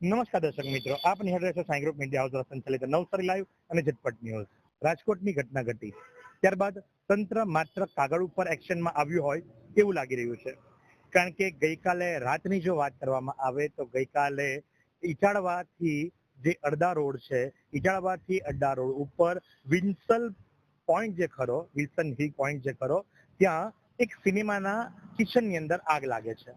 નમસ્કાર દર્શક મિત્રો આપ નિહાળ રહ્યા સાઈ ગ્રુપ મીડિયા હાઉસ દ્વારા સંચાલિત નવસારી લાઈવ અને ઝટપટ ન્યૂઝ. રાજકોટની ઘટના ઘટી. ત્યારબાદ તંત્ર માત્ર કાગળ ઉપર એક્શનમાં આવ્યું હોય એવું લાગી રહ્યું છે. કારણ કે ગઈકાલે રાતની જો વાત કરવામાં આવે તો ગઈકાલે ઈચાળવાથી જે અડધા રોડ છે ઈચાળવાથી અડધા રોડ ઉપર વિન્સલ પોઈન્ટ જે ખરો, વિલ્સન હિલ પોઈન્ટ જે ખરો, ત્યાં એક સિનેમાના કિચનની અંદર આગ લાગે છે.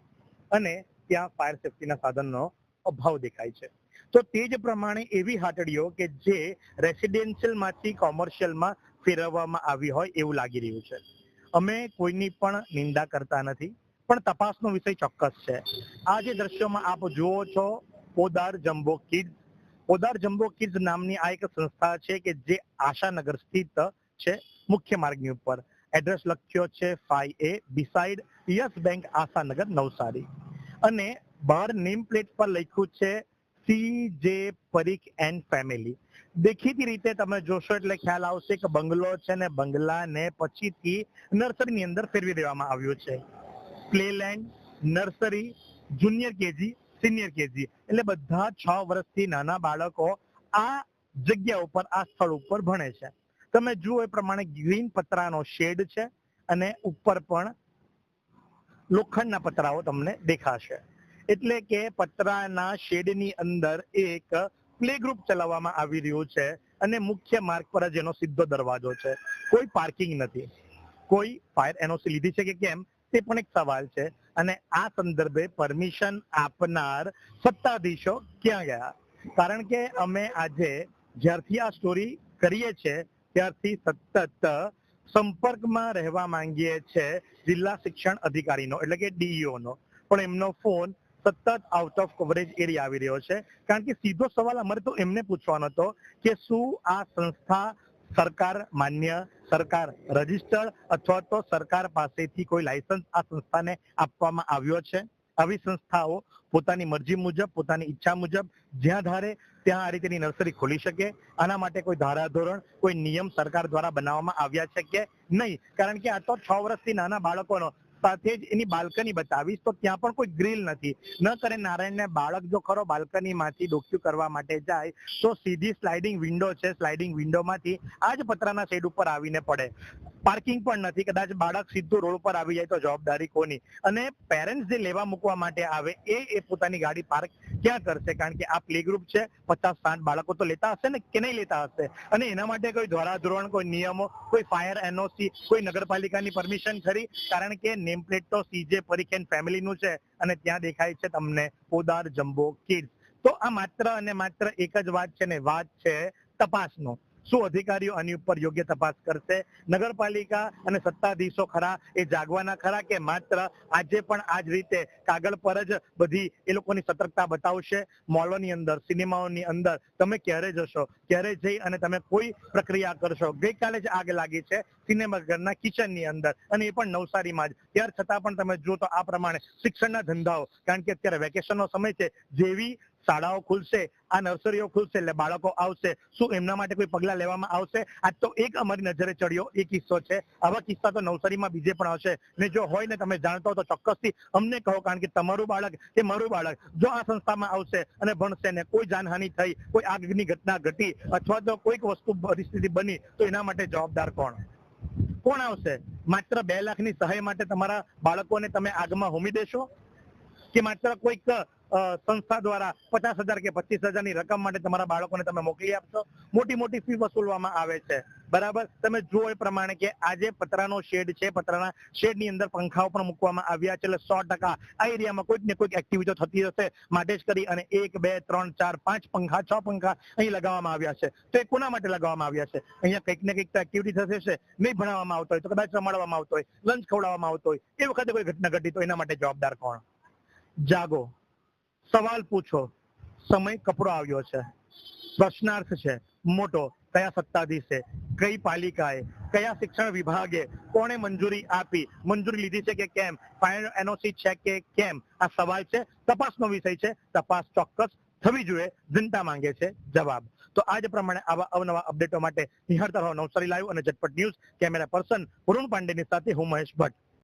અને ત્યાં ફાયર સેફટીના સાધનનો અભાવ દેખાય છે. તો તે જ પ્રમાણે એવી હાટડીઓ કે જે રેસિડેન્શિયલમાંથી કોમર્શિયલમાં ફેરવવામાં આવી હોય એવું લાગી રહ્યું છે. અમે કોઈની પણ નિંદા કરતા નથી, પણ તપાસનો વિષય ચોક્કસ છે. આ જે દ્રશ્યોમાં આપ જુઓ છો, Podar jumbo kids. Podar jumbo kids નામની આ એક સંસ્થા છે કે જે આશાનગર સ્થિત છે, મુખ્ય માર્ગની ઉપર. એડ્રેસ લખ્યો છે five A beside Yes Bank Ashanagar Navsari. અને બહાર નેમ પ્લેટ પર લખ્યું છે સી જે પરીખ એન્ડ ફેમિલી. દેખીતી રીતે તમે જોશો એટલે ખ્યાલ આવશે કે બંગલો છે ને બંગલાને પછીથી નર્સરીની અંદર ફેરવી દેવામાં આવ્યું છે. Playland, nursery, junior KG, senior KG. એટલે બધા છ વર્ષથી નાના બાળકો આ જગ્યા ઉપર, આ સ્થળ ઉપર ભણે છે. તમે જુઓ એ પ્રમાણે ગ્રીન પતરાનો શેડ છે અને ઉપર પણ લોખંડના પતરાઓ તમને દેખાશે. એટલે કે પતરાના શેડની અંદર એક પ્લે ગ્રુપ ચલાવવામાં આવી રહ્યું છે અને મુખ્ય માર્ગ પર જ એનો સીધો દરવાજો છે. કોઈ પાર્કિંગ નથી. કોઈ ફાયર એનઓસી લીધી છે કે કેમ? તે પણ એક સવાલ છે. અને આ સંદર્ભે પરમિશન આપનાર સત્તાધીશો ક્યાં ગયા? કારણ કે અમે આજે જ્યારથી આ સ્ટોરી કરીએ છીએ, ત્યારથી સતત સંપર્કમાં રહેવા માંગીએ છીએ જિલ્લા શિક્ષણ અધિકારીનો, એટલે કે ડીઈઓ નો પણ એમનો ફોન સતત આઉટ ઓફ કવરેજ એરિયા આવી રહ્યો છે. કારણ કે સીધો સવાલ અમારે તો એમને પૂછવાનો હતો કે શું આ સંસ્થા સરકાર માન્ય, સરકાર રજિસ્ટર્ડ અથવા તો સરકાર પાસેથી કોઈ લાયસન્સ આ સંસ્થાને આપવામાં આવ્યો છે? આવી સંસ્થાઓ પોતાની મરજી મુજબ, પોતાની ઈચ્છા મુજબ જ્યાં ધારે ત્યાં આ રીતેની નર્સરી ખોલી શકે. આના માટે કોઈ ધારાધોરણ, કોઈ નિયમ સરકાર દ્વારા બનાવવામાં આવ્યા છે કે નહીં? કારણ કે આ તો છ વર્ષથી નાના બાળકોનો સાથે જ એની બાલ્કની બતાવીશ, તો ત્યાં પણ કોઈ ગ્રીલ નથી. ન કરે નારાયણને બાળક જો ખરો બાલ્કનીમાંથી ડોક્યુ કરવા માટે જાય, તો સીધી સ્લાઇડિંગ વિન્ડો છે સ્લાઇડિંગ વિન્ડોમાંથી આ જ પતરાના શેડ ઉપર આવીને પડે. પાર્કિંગ પણ નથી, કદાચ બાળક સીધું રોડ ઉપર આવી જાય તો જવાબદારી કોની? અને પેરેન્ટ્સ જે લેવા મૂકવા માટે આવે, એ એ પોતાની ગાડી પાર્ક ક્યાં કરશે? કારણ કે આ પ્લે ગ્રુપ છે, પચાસ સાઠ બાળકો તો લેતા હશે ને, કે નહીં લેતા હશે? અને એના માટે કોઈ ધોરાધોરણ, કોઈ નિયમો, કોઈ ફાયર એનઓસી કોઈ નગરપાલિકાની પરમિશન ખરી? કારણ કે નેમ પ્લેટ તો સીજે પરીખ ફેમિલીનું છે અને ત્યાં દેખાય છે તમને પોદાર જમ્બો કિડ્સ તો આ માત્ર અને માત્ર એક જ વાત છે ને વાત છે તપાસનો. શું અધિકારીઓ આની ઉપર યોગ્ય તપાસ કરશે? નગરપાલિકા અને સત્તાધીશો ખરા? એ જાગવાના ખરા કે માત્ર આજે પણ આ જ રીતે કાગળ પર જ બધી એ લોકોની સતર્કતા બતાવશે? મોલોની અંદર, સિનેમાઓની અંદર તમે ક્યારે જશો? ક્યારે જઈ અને તમે કોઈ પ્રક્રિયા કરશો? ગઈકાલે જ આગ લાગી છે સિનેમાઘરના કિચનની અંદર અને એ પણ નવસારીમાં જ. ત્યાર છતાં પણ તમે જુઓ તો આ પ્રમાણે શિક્ષણના ધંધાઓ, કારણ કે અત્યારે વેકેશનનો સમય છે, જેવી શાળાઓ ખુલશે, આ નર્સરીઓ ખુલશે એટલે બાળકો આવશે. શું એમના માટે કોઈ પગલાં લેવામાં આવશે? આજ તો એક અમારી નજરે ચડ્યો, એ કિસ્સો છે. આવા કિસ્સા તો નવસારીમાં બીજે પણ હશે. ને જો હોય ને તમે જાણતા હો તો ચોક્કસથી અમને કહો, કારણ કે તમારું બાળક કે મારું બાળક જો આ સંસ્થામાં આવશે અને ભણશે ને કોઈ જાનહાનિ થઈ, કોઈ આગની ઘટના ઘટી અથવા તો કોઈક વસ્તુ પરિસ્થિતિ બની, તો એના માટે જવાબદાર કોણ? કોણ આવશે? માત્ર બે લાખની સહાય માટે તમારા બાળકોને તમે આગમાં હોમી દેશો? કે માત્ર કોઈક સંસ્થા દ્વારા પચાસ હજાર કે પચીસ હજારની રકમ માટે તમારા બાળકોને તમે મોકલી આપશો. મોટી મોટી ફી વસૂલવામાં આવે છે. બરાબર? તમે જુઓ એ પ્રમાણે કે આજે પતરાનો શેડ છે. પતરાના શેડની અંદર પંખાઓ પણ મૂકવામાં આવ્યા છે. એટલે સો ટકા આ એરિયામાં કોઈક ને કોઈક એક્ટિવિટીઓ થતી હશે. માટે જ કરી અને એક, બે, ત્રણ, ચાર, પાંચ પંખા, છ પંખા અહીં લગાવવામાં આવ્યા છે. તો એ કોના માટે લગાવવામાં આવ્યા છે? અહીંયા કંઈક ને કંઈક તો એક્ટિવિટી થશે છે નહીં ભણાવવામાં આવતો હોય તો કદાચ રમાડવામાં આવતો હોય લંચ ખવડાવવામાં આવતો હોય. એ વખતે કોઈ ઘટના ઘટી તો એના માટે જવાબદાર કોણ? જાગો. સવાલ પૂછો. સમય કપડો આવ્યો છે. પ્રશ્નાર્થ છે. મોટો, કયા સત્તાધીશે? કઈ પાલિકાએ? કયા શિક્ષણ વિભાગે કોણે મંજૂરી આપી? મંજૂરી લીધી છે કે કેમ? ફાઇનલ એનઓસી છે કે કેમ? આ સવાલ છે. તપાસનો વિષય છે. તપાસ ચોક્કસ થવી જોઈએ. જનતા માંગે છે. જવાબ. તો આજ પ્રમાણે આવા અવનવા અપડેટો માટે નિહાળતા રહો નવસારી લાઈવ અને ઝટપટ ન્યૂઝ. કેમેરા પર્સન વરુણ પાંડેની સાથે હું મહેશ ભટ્ટ.